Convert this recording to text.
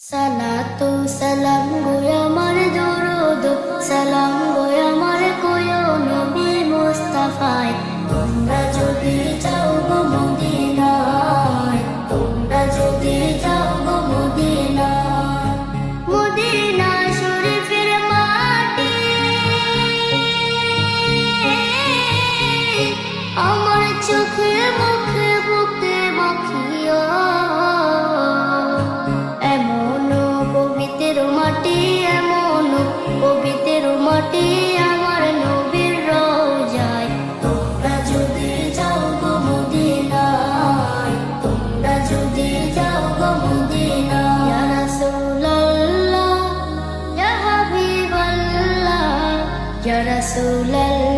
সালাতু সালাম গো আমার দরুদ সালাম গো আমার কোয় নবী মুস্তাফায়। তোমরা কবিতের মাটি এমন কবিতের মাটি আমার নবীর রোজায়। তোমরা যদি যাও গো মদিনায়, তোমরা যদি যাও গো মদিনায়, ইয়া রাসূলুল্লাহ, ইয়া হাবিবাল্লাহ, ইয়া রাসূলুল্লাহ।